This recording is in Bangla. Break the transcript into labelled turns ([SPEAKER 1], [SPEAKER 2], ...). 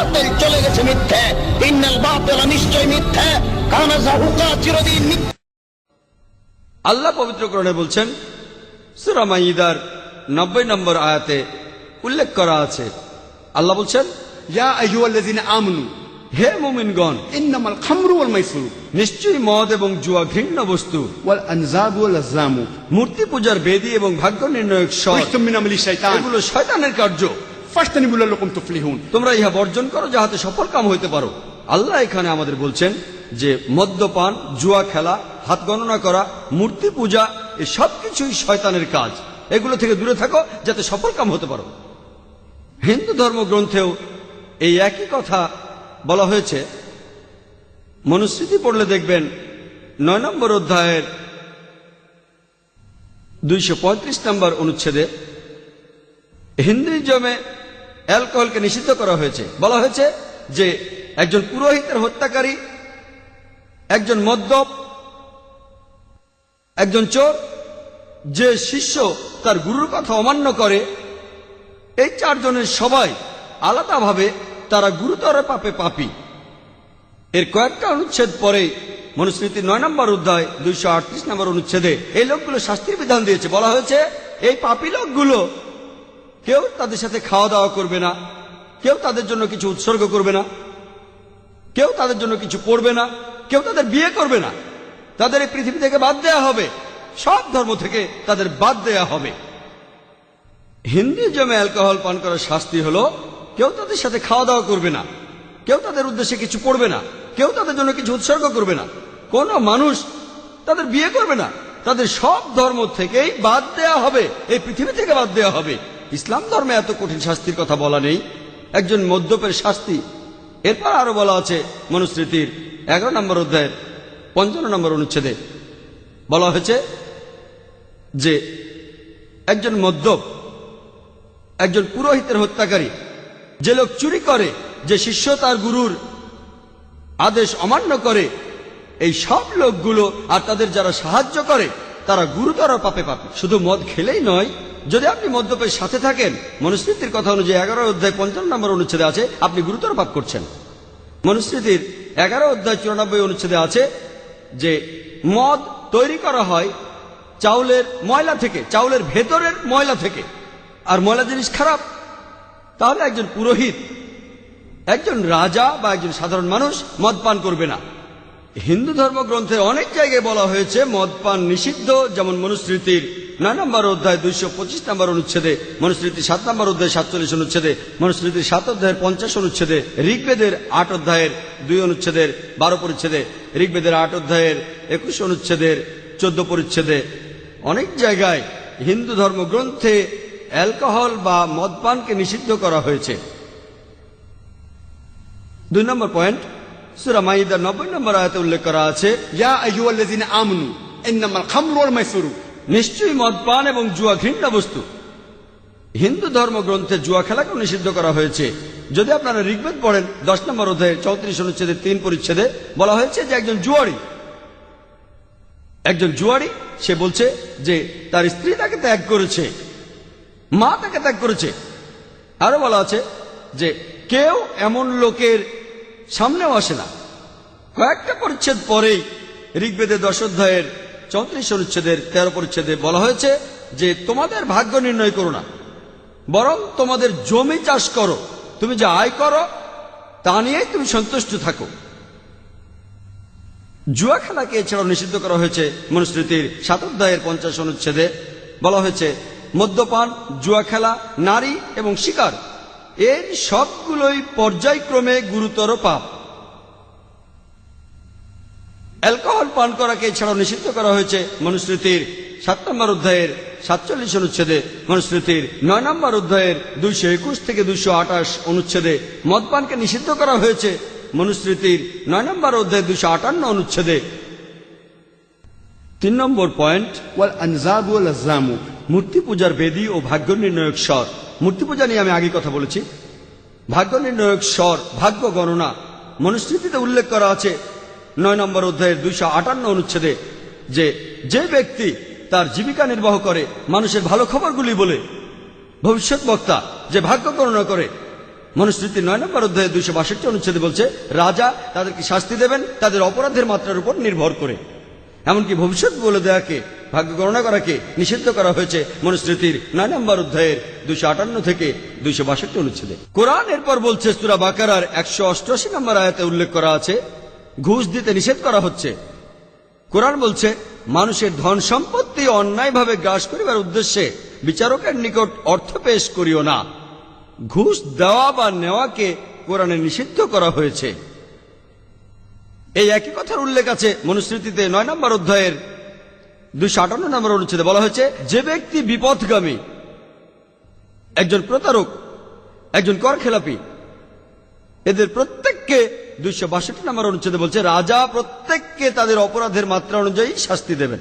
[SPEAKER 1] বাতিল চলে গেছে মিথ্যে। ইন্নাল বাতিল নিশ্চয় মিথ্যে। কানা যাহুকা চিরদিন
[SPEAKER 2] আল্লাহ পবিত্র কোরআনে বলছেন সূরা মাইদার 90 নম্বর আয়াতে উল্লেখ করা আছে। আল্লাহ বলছেন
[SPEAKER 3] ইয়া আইয়ুহাল্লাযিনা আমানু
[SPEAKER 2] হে মুমিনগণ
[SPEAKER 3] ইন্নামাল খামরু ওয়াল মাইসুর
[SPEAKER 2] নিশ্চয়ই মদ এবং জুয়া ঘৃণ্য বস্তু
[SPEAKER 3] ওয়াল আনজাব ওয়াল আজলামু
[SPEAKER 2] মূর্তি পূজার বেদি এবং ভাগ্য নির্ণায়ক
[SPEAKER 3] শয়তান
[SPEAKER 2] এগুলো শয়তানের কার্য। তোমরা ইহা বর্জন করো, যাহাতে সফল কাম হইতে পারো। আল্লাহ এখানে আমাদের বলছেন যে, মদ্যপান, জুয়া খেলা, হাত গণনা করা, মূর্তি পূজা, এ সব কিছুই শয়তানের কাজ। এগুলো থেকে দূরে থাকো, যাতে সফল কাম হতে পারো। হিন্দু ধর্মগ্রন্থেও এই একই কথা বলা হয়েছে। মনুস্মৃতি পড়লে দেখবেন, নয় নম্বর অধ্যায়ের দুইশ পঁয়ত্রিশ নম্বর অনুচ্ছেদে হিন্দুইজমে অ্যালকোহলকে নিষিদ্ধ করা হয়েছে। বলা হয়েছে যে একজন পুরোহিতের হত্যাকারী, একজন মদ্যপ, একজন চোর, যে শিষ্য তার গুরুর কথা অমান্য করে, এই চারজনের সবাই আলাদাভাবে তারা গুরুতর পাপে পাপী। এর কয়েকটা অনুচ্ছেদ পরে মনুস্মৃতির নয় নম্বর অধ্যায়, দুইশো আটত্রিশ নম্বর অনুচ্ছেদে এই লোকগুলো শাস্তির বিধান দিয়েছে। বলা হয়েছে, এই পাপী লোকগুলো কেউ তাদের সাথে খাওয়া দাওয়া করবে না। কেউ তাদের জন্য কিছু উৎসর্গ করবে না। কেউ তাদের জন্য কিছু পড়বে না। কেউ তাদের বিয়ে করবে না। তাদের এই পৃথিবী থেকে বাদ দেয়া হবে। সব ধর্ম থেকে তাদের বাদ দেয়া হবে। হিন্দু জমে অ্যালকোহল পান করার শাস্তি হলো, কেউ তাদের সাথে খাওয়া দাওয়া করবে না। কেউ তাদের উদ্দেশ্যে কিছু পড়বে না। কেউ তাদের জন্য কিছু উৎসর্গ করবে না। কোনো মানুষ তাদের বিয়ে করবে না। তাদের সব ধর্ম থেকেই বাদ দেয়া হবে। এই পৃথিবী থেকে বাদ দেয়া হবে। ইসলাম ধর্মে এত কঠিন শাস্তির কথা বলা নেই। একজন মদ্যপের শাস্তি। এরপর আরও বলা আছে মনুস্মৃতির এগারো নম্বর অধ্যায়ের পঞ্চান্ন নম্বর অনুচ্ছেদে। বলা হয়েছে যে, একজন মদ্যপ, একজন পুরোহিতের হত্যাকারী, যে লোক চুরি করে, যে শিষ্য তার গুরুর আদেশ অমান্য করে, এই সব লোকগুলো আর তাদের যারা সাহায্য করে তারা গুরুতর পাপে পাপে। শুধু মদ খেলেই নয়, যদি আপনি মদ্যপের সাথে থাকেন, মনুস্মৃতির কথা অনুযায়ী এগারো অধ্যায় পঞ্চান্ন নম্বর অনুচ্ছেদে আছে, আপনি গুরুতর পাপ করছেন। মনুস্মৃতির এগারো অধ্যায় চুরানব্বই অনুচ্ছেদে আছে যে, মদ তৈরি করা হয় চাউলের ময়লা থেকে, চাউলের ভেতরের ময়লা থেকে। আর ময়লা জিনিস খারাপ। তাহলে একজন পুরোহিত, একজন রাজা বা একজন সাধারণ মানুষ মদ পান করবে না। হিন্দু ধর্মগ্রন্থে অনেক জায়গায় বলা হয়েছে মদ পান নিষিদ্ধ, যেমন মনুস্মৃতির নয় নম্বর অধ্যায় দুইশো পঁচিশ নম্বর অনুচ্ছেদে, মনুস্মৃতির সাত নম্বর অধ্যায় সাতচল্লিশ অনুচ্ছেদে, মনুস্মৃতির সাত অধ্যায়ের পঞ্চাশ অনুচ্ছেদে, ঋগ্বেদের আট অধ্যায়ের দুই অনুচ্ছেদের বারো পরিচ্ছেদে, ঋগ্বেদের আট অধ্যায়ের একুশ অনুচ্ছেদের চোদ্দ পরিচ্ছেদে। অনেক জায়গায় হিন্দু ধর্মগ্রন্থে অ্যালকোহল বা মদপানকে নিষিদ্ধ করা হয়েছে। দুই নম্বর পয়েন্ট সুরা মাইদার নব্বই নম্বর আয়তে উল্লেখ করা আছে,
[SPEAKER 3] ইয়া আমনু, ইন্নামাল খামরু ওয়াল
[SPEAKER 2] নিশ্চয়ই মদপান এবং জুয়া ঘৃণ্য বস্তু। হিন্দু ধর্মগ্রন্থে জুয়া খেলাকে নিষিদ্ধ করা হয়েছে। যদি আপনারা ঋগ্বেদ পড়েন, দশ নম্বর অধ্যায়ে, চৌত্রিশ অনুচ্ছেদে, তিন পরিচ্ছেদে বলা হয়েছে যে একজন জুয়ারি একজন জুয়ারি সে বলছে যে তার স্ত্রী তাকে ত্যাগ করেছে, মা তাকে ত্যাগ করেছে। আরও বলা আছে যে কেউ এমন লোকের সামনেও আসে না। কয়েকটা পরিচ্ছেদ পরেই ঋগ্বেদের দশ অধ্যায়ের চৌত্রিশ অনুচ্ছেদের তেরো পরিচ্ছেদে বলা হয়েছে যে, তোমাদের ভাগ্য নির্ণয় করো না। বরং তোমাদের জমি চাষ করো। তুমি যা আয় করো, তা নিয়েই তুমি সন্তুষ্ট থাকো। জুয়া খেলাকে এছাড়াও নিষিদ্ধ করা হয়েছে। মনুস্মৃতির সাত অধ্যায়ের পঞ্চাশ অনুচ্ছেদে বলা হয়েছে, মদ্যপান, জুয়া খেলা, নারী এবং শিকার এর সবগুলোই পর্যায়ক্রমে গুরুতর পাপ। অ্যালকোহল পান করাকে এছাড়াও নিষিদ্ধ করা হয়েছে মনুস্মৃতির সাত নম্বর অধ্যায়ের সাতচল্লিশ অনুচ্ছেদে, মনুস্মৃতির নয় নম্বর অধ্যায়ের দুইশো একুশ থেকে দুইশো আঠাশ অনুচ্ছেদে মদপানকে নিষিদ্ধ করা হয়েছে, মনুস্মৃতির নয় নম্বর অধ্যায়ের দুশো আটান্ন অনুচ্ছেদে। তিন নম্বর পয়েন্ট,
[SPEAKER 3] ওয়াল আনজাবুল আজামু
[SPEAKER 2] মূর্তি পূজার বেদি ও ভাগ্য নির্ণয়ক স্বর। মূর্তি পূজা নিয়ে আমি আগে কথা বলেছি। ভাগ্য নির্ণয়ক স্বর, ভাগ্য গণনা, মনুস্মৃতিতে উল্লেখ করা আছে নয় নম্বর অধ্যায়ের দুইশো আটান্ন অনুচ্ছেদে যে যে ব্যক্তি তার জীবিকা নির্বাহ করে, মানুষের ভালো খবরগুলি বলে, ভবিষ্যৎ বক্তা যে ভাগ্য গণনা করে। মনুস্মৃতির নয় নম্বর অধ্যায়ে দুইশো বাষট্টি অনুচ্ছেদে বলছে, রাজা তাদেরকে শাস্তি দেবেন, তাদের অপরাধের মাত্রার উপর নির্ভর করে। এমনকি ভবিষ্যৎ বলে দেয়াকে, ভাগ্য গণনা করাকে নিষিদ্ধ করা হয়েছে মনুস্মৃতির নয় নম্বর অধ্যায়ের দুইশো আটান্ন থেকে দুইশো বাষট্টি অনুচ্ছেদে। কোরআন এরপর বলছে, সুরা বাকারার একশো অষ্টআশি নম্বর আয়াতে উল্লেখ করা আছে, ঘুষ দিতে নিষেধ করা হচ্ছে। কোরআন বলছে, মানুষের ধন সম্পত্তি অন্যায়ভাবে গ্রাস করিবার উদ্দেশ্যে বিচারকের নিকট অর্থ পেশ করিও না। ঘুষ দেওয়া বা নেওয়াকে কোরআনে নিষিদ্ধ করা হয়েছে। এই একই কথার উল্লেখ আছে মনুস্মৃতিতে নয় নম্বর অধ্যায়ের দুইশো আটান্ন নম্বর অনুচ্ছেদে। বলা হয়েছে, যে ব্যক্তি বিপদগামী একজন প্রতারক, একজন কর খেলাপি, এদের প্রত্যেককে দুইশো বাষট্টি নম্বর অনুচ্ছেদে বলছে, রাজা প্রত্যেককে তাদের অপরাধের মাত্রা অনুযায়ী শাস্তি দেবেন।